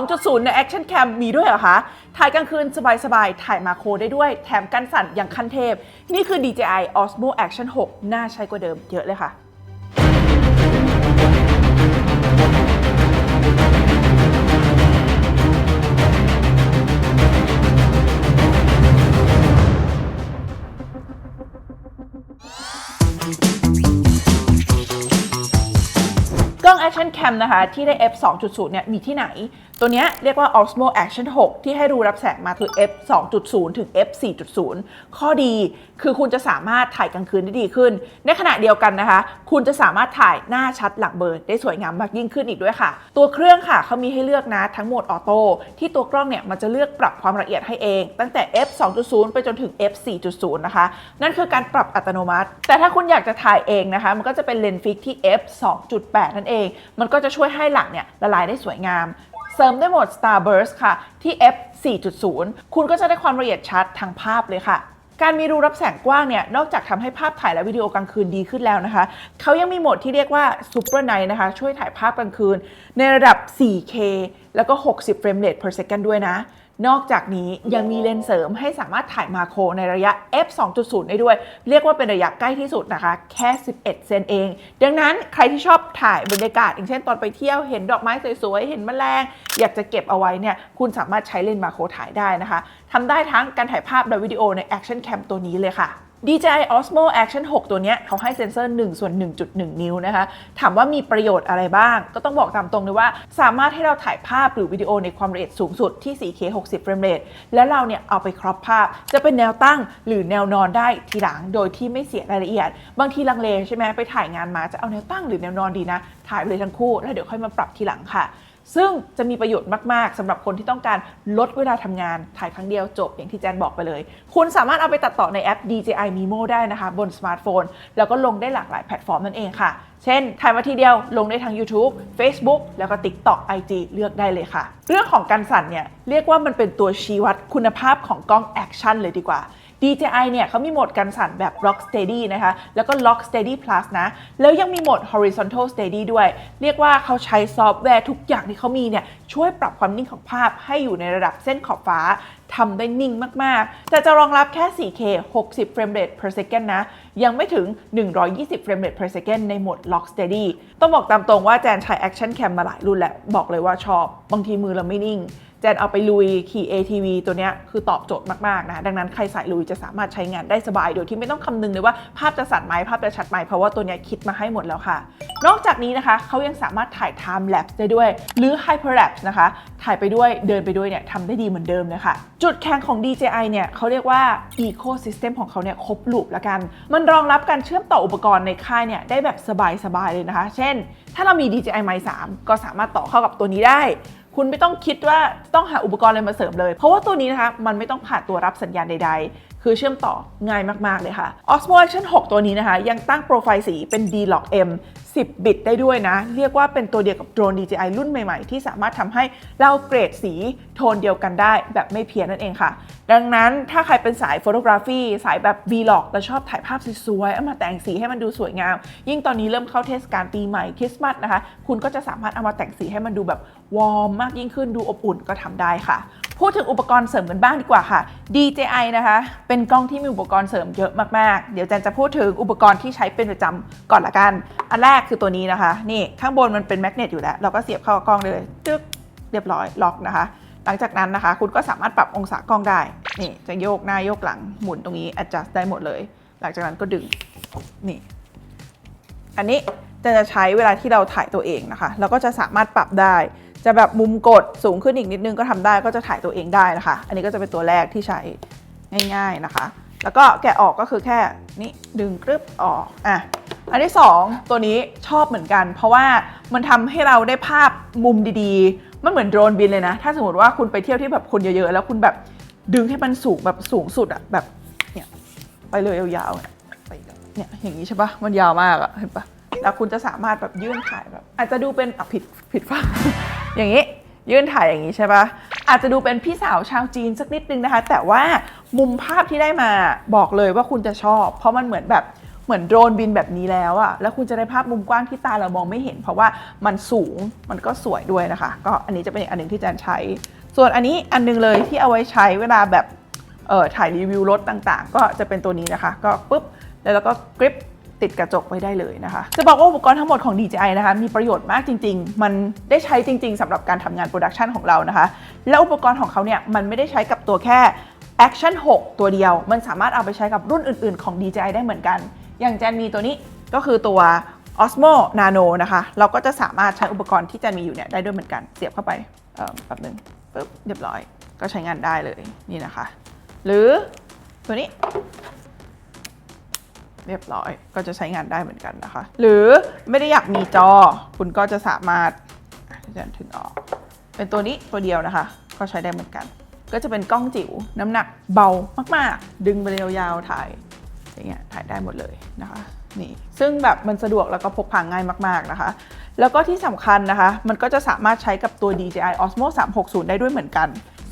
2.0 ใน Action Cam มีด้วยเหรอคะ ถ่ายกลางคืนสบายๆ ถ่ายมาโครได้ด้วย แถมกันสั่นอย่างคันเทพ นี่คือ DJI Osmo Action 6 น่าใช้กว่าเดิมเยอะเลยค่ะ Cam นะคะที่ได้ f 2.0เนี่ยมีที่ไหน ตัวเนี้ยเรียกว่า Osmo Action 6 ที่ให้รูรับแสงมาคือ f 2.0 ถึง f 4.0 ข้อดีคือคุณจะสามารถถ่ายกลางคืนได้ดีขึ้น ในขณะเดียวกันนะคะ คุณจะสามารถถ่ายหน้าชัดหลังเบอร์ได้สวยงามมากยิ่งขึ้นอีกด้วยค่ะ ตัวเครื่องค่ะเขามีให้เลือกนะทั้งโหมดออโต้ที่ตัวกล้องเนี่ยมันจะเลือกปรับความละเอียดให้เอง ตั้งแต่ f 2.0 ไปจนถึง f 4.0 นะคะ นั่นคือการปรับอัตโนมัติ แต่ถ้าคุณอยากจะถ่ายเองนะคะ มันก็จะเป็นเลนส์ฟิกที่ f 2.8 นั่นเองมันก็จะช่วยให้หลังเนี่ยละลายได้สวยงาม เสริมด้วยโหมด Starburst ค่ะ ที่ f 4.0 คุณก็จะได้ความละเอียดชัดทางภาพเลยค่ะการมีรูรับแสงกว้างเนี่ย นอกจากทำให้ภาพถ่ายและวิดีโอกลางคืนดีขึ้นแล้วนะคะ เขายังมีโหมดที่เรียกว่า Super Night นะคะ ช่วยถ่ายภาพกลางคืน ในระดับ 4K แล้วก็ 60 เฟรมเรท per second ด้วยนะ นอกจากนี้ยังมีเลนส์เสริมให้สามารถถ่ายมาโครในระยะ f 2.0 ได้ด้วย เรียกว่าเป็นระยะใกล้ที่สุดนะคะ แค่ 11 เซนเอง ดังนั้นใครที่ชอบถ่ายบรรยากาศ อย่างเช่นตอนไปเที่ยวเห็นดอกไม้สวยๆ เห็นแมลง อยากจะเก็บเอาไว้เนี่ยคุณสามารถใช้เลนส์มาโครถ่ายได้นะคะทำได้ทั้งการถ่ายภาพและวิดีโอใน Action Cam ตัวนี้เลยค่ะ DJI Osmo Action 6 ตัวนี้เขาให้เซ็นเซอร์1ส่วน1.1 นิ้วนะคะ ถามว่ามีประโยชน์อะไรบ้าง ก็ต้องบอกตามตรงเลยว่า สามารถให้เราถ่ายภาพหรือวิดีโอในความละเอียดสูงสุดที่ 4K 60 เฟรมเรทแล้วเราเนี่ยเอาไปครอปภาพ จะเป็นแนวตั้งหรือแนวนอนได้ทีหลังโดยที่ไม่เสียรายละเอียด บางทีลังเลใช่ไหมไปถ่ายงานมาจะเอาแนวตั้งหรือแนวนอนดีนะ ถ่ายไปเลยทั้งคู่แล้วเดี๋ยวค่อยมาปรับทีหลังค่ะ ซึ่งจะมีประโยชน์มาก ๆสำหรับคนที่ต้องการลดเวลาทำงานถ่ายครั้งเดียวจบอย่างที่แจนบอกไปเลย คุณสามารถเอาไปตัดต่อในแอป DJI Mimo ได้นะคะ บนสมาร์ทโฟน แล้วก็ลงได้หลากหลายแพลตฟอร์มนั่นเองค่ะ เช่นถ่ายมาทีเดียวลงได้ทั้ง YouTube Facebook แล้วก็ TikTok IG เลือกได้เลยค่ะ เรื่องของการสั่นเนี่ยเรียกว่ามันเป็นตัวชี้วัดคุณภาพของกล้องแอคชั่นเลยดีกว่า DJI เนี่ยเขามีโหมดกันสั่นแบบ Rock Steady นะคะ แล้วก็ Lock Steady Plus นะ แล้วยังมีโหมด Horizontal Steady ด้วย เรียกว่าเขาใช้ซอฟต์แวร์ทุกอย่างที่เขามีเนี่ยช่วยปรับความนิ่งของภาพให้อยู่ในระดับเส้นขอบฟ้าทำได้นิ่งมาก ๆ แต่จะรองรับแค่ 4K 60เฟรมเรท per second นะ ยังไม่ถึง 120เฟรมเรท per second ในโหมด Lock Steady ต้องบอกตามตรงว่าแจนใช้ Action Cam มาหลายรุ่นแล้วบอกเลยว่าชอบ บางทีมือเราไม่นิ่ง จนเอาไปลุยขี่ ATV ตัวนี้คือตอบโจทย์มากๆนะดังนั้นใครสายลุยจะสามารถใช้งานได้สบาย โดยที่ไม่ต้องคำนึงเลยว่าภาพจะสั่นไหมภาพจะชัดไหมเพราะว่าตัวนี้คิดมาให้หมดแล้วค่ะ นอกจากนี้นะคะเขายังสามารถถ่าย time lapse ได้ด้วย หรือ hyperlapse นะคะ ถ่ายไปด้วยเดินไปด้วยเนี่ยทำได้ดีเหมือนเดิมเลยค่ะ จุดแข็งของ DJI เนี่ยเขาเรียกว่า ecosystem ของเขาเนี่ยครบลูปละกัน มันรองรับการเชื่อมต่ออุปกรณ์ในค่ายเนี่ยได้แบบสบายๆเลยนะคะ เช่น ถ้าเรามี DJI Mic 3ก็สามารถต่อเข้ากับตัวนี้ได้ คุณไม่ต้องคิดว่าต้องหาอุปกรณ์อะไรมาเสริมเลย เพราะว่าตัวนี้นะคะมันไม่ต้องผ่านตัวรับสัญญาณใดๆ คือเชื่อมต่อง่ายมาก ๆ เลยค่ะ Osmo Action 6 ตัวนี้นะคะ ยังตั้งโปรไฟล์สีเป็น D-Log M 10 บิตได้ด้วยนะ เรียกว่าเป็นตัวเดียวกับโดรน DJI รุ่นใหม่ ๆ ที่สามารถทำให้เราเกรดสีโทนเดียวกันได้แบบไม่เพี้ยนนั่นเองค่ะ ดังนั้นถ้าใครเป็นสายโฟโตกราฟีสายแบบ Vlog และชอบถ่ายภาพสวยๆเอามาแต่งสีให้มันดูสวยงาม ยิ่งตอนนี้เริ่มเข้าเทศกาลปีใหม่คริสต์มาสนะคะ คุณก็จะสามารถเอามาแต่งสีให้มันดูแบบวอร์มมากยิ่งขึ้นดูอบอุ่นก็ทำได้ค่ะ พูดถึงอุปกรณ์เสริมกันบ้างดีกว่าค่ะ DJI นะคะ เป็นกล้องที่มีอุปกรณ์เสริมเยอะมากๆ เดี๋ยวแจนจะพูดถึงอุปกรณ์ที่ใช้เป็นประจำก่อนละกัน อันแรกคือตัวนี้นะคะ นี่ข้างบนมันเป็นแมกเนตอยู่แล้ว เราก็เสียบเข้ากับกล้องเลยจึ๊กเรียบร้อยล็อกนะคะ หลังจากนั้นนะคะ คุณก็สามารถปรับองศากล้องได้ นี่จะโยกหน้าโยกหลังหมุนตรงนี้ adjust ได้หมดเลย หลังจากนั้นก็ดึง นี่ อันนี้ จะจะใช้เวลาที่เราถ่ายตัวเองนะคะ แล้วก็จะสามารถปรับได้ จะแบบมุมกดสูงขึ้นอีกนิดนึงก็ทำได้ก็จะถ่ายตัวเองได้นะคะ อันนี้ก็จะเป็นตัวแรกที่ใช้ง่าย ๆนะคะ แล้วก็แกะออกก็คือแค่นี้ดึงกรึบออกอะอันที่ 2 ตัวนี้ชอบเหมือนกัน เพราะว่ามันทำให้เราได้ภาพมุมดีๆ มันเหมือนโดรนบินเลยนะ ถ้าสมมติว่าคุณไปเที่ยวที่แบบคนเยอะๆ แล้วคุณแบบดึงให้มันสูงแบบสูงสุดอะแบบเนี่ยไปเลยยาวๆเนี่ยไปอีกอะเนี่ยอย่างนี้ใช่ปะมันยาวมากอะเห็นปะ แล้วคุณจะสามารถแบบยื่นถ่ายแบบอาจจะดูเป็นอะผิดผิดฝั่งอย่างนี้ยื่นถ่ายอย่างนี้ใช่ปะอาจจะดูเป็นพี่สาวชาวจีนสักนิดนึงนะคะ แต่ว่ามุมภาพที่ได้มาบอกเลยว่าคุณจะชอบ เพราะมันเหมือนแบบเหมือนโดรนบินแบบนี้แล้วอะแล้วคุณจะได้ภาพมุมกว้างที่ตาเรามองไม่เห็น เพราะว่ามันสูงมันก็สวยด้วยนะคะ ก็อันนี้จะเป็นอีกอันหนึ่งที่แจนใช้ ส่วนอันนี้อันหนึงเลยที่เอาไว้ใช้เวลาแบบเออถ่ายรีวิวรถต่างๆ ก็จะเป็นตัวนี้นะคะ ก็ปุ๊บแล้วเราก็กริป ติดกระจกไว้ได้เลยนะคะ จะบอกว่าอุปกรณ์ทั้งหมดของ DJI นะคะมีประโยชน์มากจริง ๆ มันได้ใช้จริง ๆสำหรับการทำงานโปรดักชันของเรานะคะ แล้วอุปกรณ์ของเขาเนี่ยมันไม่ได้ใช้กับตัวแค่ Action 6 ตัวเดียว มันสามารถเอาไปใช้กับรุ่นอื่น ๆ ของ DJI ได้เหมือนกัน อย่างแจนมีตัวนี้ก็คือตัว Osmo Nano นะคะ เราก็จะสามารถใช้อุปกรณ์ที่แจนมีอยู่เนี่ยได้ด้วยเหมือนกัน เสียบเข้าไปแป๊บนึงปึ๊บเรียบร้อย ก็ใช้งานได้เลยนี่นะคะ หรือตัวนี้ เรียบร้อย ก็จะใช้งานได้เหมือนกันนะคะ หรือไม่ได้อยากมีจอ คุณก็จะสามารถอะเดี๋ยวถึงออก เป็นตัวนี้ตัวเดียวนะคะ ก็ใช้ได้เหมือนกัน ก็จะเป็นกล้องจิ๋วน้ำหนักเบามากๆ ดึงไปยาวๆถ่ายอย่างเงี้ยถ่ายได้หมดเลยนะคะนี่ซึ่งแบบมันสะดวกแล้วก็พกพาง่ายมาก ๆนะคะ แล้วก็ที่สำคัญนะคะ มันก็จะสามารถใช้กับตัว DJI Osmo 360 ได้ด้วยเหมือนกัน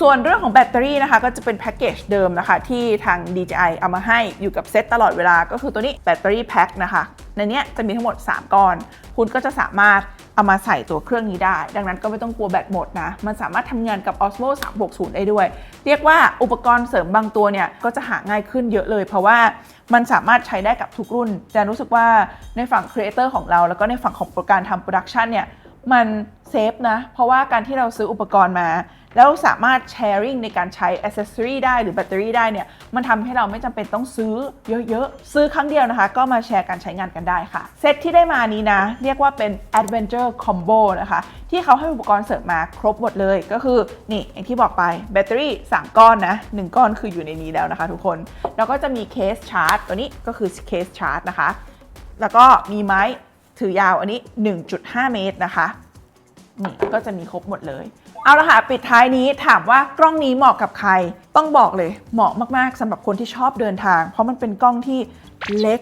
ส่วนเรื่องของแบตเตอรี่นะคะก็จะเป็นแพ็กเกจเดิมนะคะที่ทาง DJI เอามาให้อยู่กับเซตตลอดเวลาก็คือตัวนี้แบตเตอรี่แพ็คนะคะ ในนี้จะมีทั้งหมด 3 ก้อน คุณก็จะสามารถเอามาใส่ตัวเครื่องนี้ได้ ดังนั้นก็ไม่ต้องกลัวแบตหมดนะ มันสามารถทำงานกับ Osmo 360 ได้ด้วย เรียกว่าอุปกรณ์เสริมบางตัวเนี่ยก็จะหาง่ายขึ้นเยอะเลย เพราะว่ามันสามารถใช้ได้กับทุกรุ่นแต่รู้สึกว่าในฝั่งครีเอเตอร์ของเรา แล้วก็ในฝั่งของการทำโปรดักชันเนี่ยมันเซฟนะ เพราะว่าการที่เราซื้ออุปกรณ์มา แล้วสามารถแชร์ i n g ในการใช้อ c c e s s o r y ได้หรือแบตเตอรี่ได้เนี่ย มันทำให้เราไม่จำเป็นต้องซื้อเยอะๆ ซื้อครั้งเดียวนะคะ ก็มาแชร์การใช้งานกันได้ค่ะ เซตที่ได้มานี้นะ เรียกว่าเป็น Adventure Combo นะคะ ที่เขาให้อุปกรณ์เสริมมาครบหมดเลยก็คือ นี่อย่างที่บอกไปแบตเตอรี่ 3 ก้อนนะ 1 ก้อนคืออยู่ในนี้แล้วนะคะทุกคน แล้วก็จะมีเคสชาร์จ ตัวนี้ก็คือเคสชาร์จนะคะ แล้วก็มีไม้ถือยาวอันนี้ 1.5 เมตรนะคะนี่ก็จะมีครบหมดเลย เอาละค่ะปิดท้ายนี้ถามว่ากล้องนี้เหมาะกับใคร ต้องบอกเลยเหมาะมากๆสำหรับคนที่ชอบเดินทาง เพราะมันเป็นกล้องที่เล็ก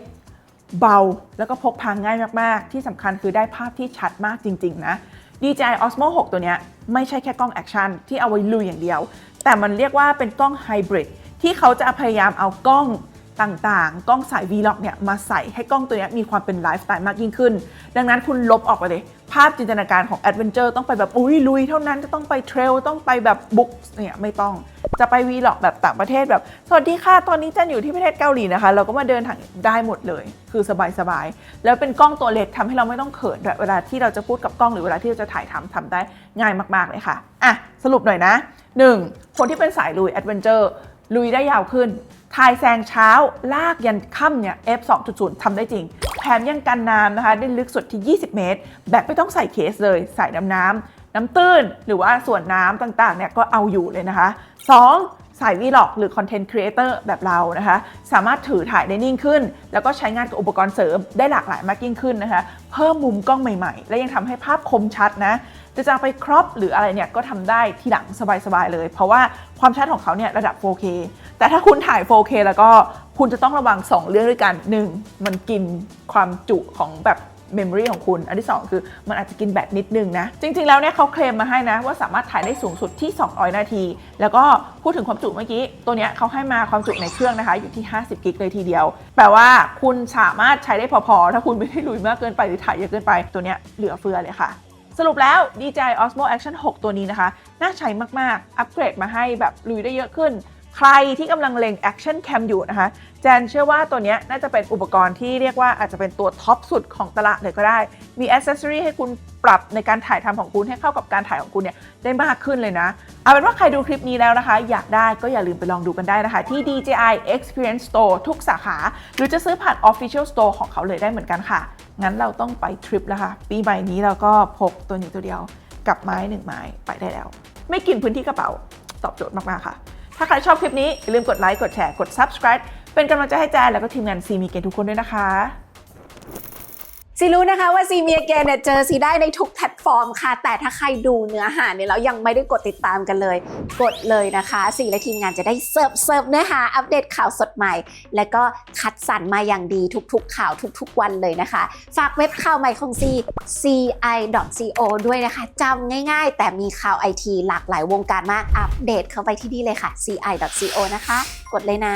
เบา แล้วก็พกพาง่ายมากๆ ที่สำคัญคือได้ภาพที่ชัดมากจริง ๆ นะ DJI Osmo 6 ตัวนี้ไม่ใช่แค่กล้องแอคชั่นที่เอาไว้ลุยอย่างเดียว แต่มันเรียกว่าเป็นกล้องไฮบริดที่เขาจะพยายามเอากล้อง ต่างๆ กล้องสาย Vlog เนี่ยมาใส่ให้กล้องตัวนี้มีความเป็นไลฟ์สไตล์มากยิ่งขึ้น ดังนั้นคุณลบออกไปเลย ภาพจินตนาการของแอดเวนเจอร์ต้องไปแบบอุ้ยลุยเท่านั้นจะต้องไปเทรลต้องไปแบบบุ๊กเนี่ยไม่ต้องจะไป Vlog แบบต่างประเทศแบบ สวัสดีค่ะ ตอนนี้จันอยู่ที่ประเทศเกาหลีนะคะ เราก็มาเดินทางได้หมดเลย คือสบายๆแล้วเป็นกล้องตัวเล็กทำให้เราไม่ต้องเขินเวลาที่เราจะพูดกับกล้องหรือเวลาที่เราจะถ่ายทำทำได้ง่ายมากๆเลยค่ะอะสรุปหน่อยนะ 1. คนที่เป็นสายลุยแอดเวนเจอร์ลุยได้ยาวขึ้น ทายแซงเช้าลากยันค่ำเนี่ย F 2.0ทำได้จริง แถมยังกันน้ำนะคะ ได้ลึกสุดที่ 20 เมตร แบบไม่ต้องใส่เคสเลย ใส่น้ำน้ำน้ำตื้น หรือว่าส่วนน้ำต่างๆเนี่ยก็เอาอยู่เลยนะคะ 2. สายวีล็อกหรือคอนเทนต์ครีเอเตอร์แบบเรานะคะ สามารถถือถ่ายได้นิ่งขึ้น แล้วก็ใช้งานกับอุปกรณ์เสริมได้หลากหลายมากยิ่งขึ้นนะคะ เพิ่มมุมกล้องใหม่ๆ และยังทำให้ภาพคมชัดนะจะจะไปครอปหรืออะไรเนี่ยก็ทำได้ทีหลังสบายๆเลย เพราะว่าความชัดของเขาเนี่ยระดับ 4K แต่ถ้าคุณถ่าย 4K แล้วก็คุณจะต้องระวัง 2 เรื่องด้วยกัน 1. มันกินความจุของแบบ เมมโมรีของคุณ อันที่ 2 คือมันอาจจะกินแบตนิดนึงนะ จริง ๆ แล้วเนี่ยเขาเคลมมาให้นะ ว่าสามารถถ่ายได้สูงสุดที่ 200 นาที แล้วก็พูดถึงความจุเมื่อกี้ ตัวเนี้ยเขาให้มาความจุในเครื่องนะคะ อยู่ที่ 50 กิกเลยทีเดียว แปลว่าคุณสามารถใช้ได้พอๆ ถ้าคุณไม่ได้ลุยมากเกินไปหรือถ่ายเยอะเกินไปตัวเนี้ยเหลือเฟือเลยค่ะสรุปแล้ว DJI Osmo Action 6 ตัวนี้นะคะ น่าใช้มาก ๆ อัปเกรดมาให้แบบลุยได้เยอะขึ้น ใครที่กำลังเล็ง Action Cam อยู่นะคะ แจนเชื่อว่าตัวนี้น่าจะเป็นอุปกรณ์ที่เรียกว่าอาจจะเป็นตัวท็อปสุดของตลาดเลยก็ได้ มีอ c เซสซอรีให้คุณปรับในการถ่ายทำของคุณให้เข้ากับการถ่ายของคุณเนี่ยได้มากขึ้นเลยนะ เอาเป็นว่าใครดูคลิปนี้แล้วนะคะ อยากได้ก็อย่าลืมไปลองดูกันได้นะคะ ที่ DJI Experience Store ทุกสาขา หรือจะซื้อผ่าน Official Store ของเขาเลยได้เหมือนกันค่ะ งั้นเราต้องไปทริปแล้วค่ะปีใหม่นี้เราก็พกตัวนี้ตัวเดียวกับไม้หนึ่งไม้ไปได้แล้ว ไม่กินพื้นที่กระเป๋าตอบโจทย์มากๆค่ะ ถ้าใครชอบคลิปนี้อย่าลืมกดไลค์กดแชร์กด subscribe เป็นกำลังใจให้แจนแล้วก็ทีมงานซีมีเกนทุกคนด้วยนะคะ ซีรู้นะคะว่าซีเมียเกนเนี่ยเจอซีได้ในทุกแพลตฟอร์มค่ะ แต่ถ้าใครดูเนื้อหาเนี่ยแล้วยังไม่ได้กดติดตามกันเลย กดเลยนะคะซีและทีมงานจะได้เสิร์ฟเสิร์ฟเนื้อหาอัปเดตข่าวสดใหม่ และก็คัดสรรมาอย่างดีทุกๆ ข่าวทุกๆ วันเลยนะคะ ฝากเว็บข่าวใหม่ของซี ci.co ด้วยนะคะจำง่ายๆ แต่มีข่าวไอทีหลากหลายวงการมากอัปเดตเข้าไปที่นี่เลยค่ะ ci.co นะคะ กดเลยนะ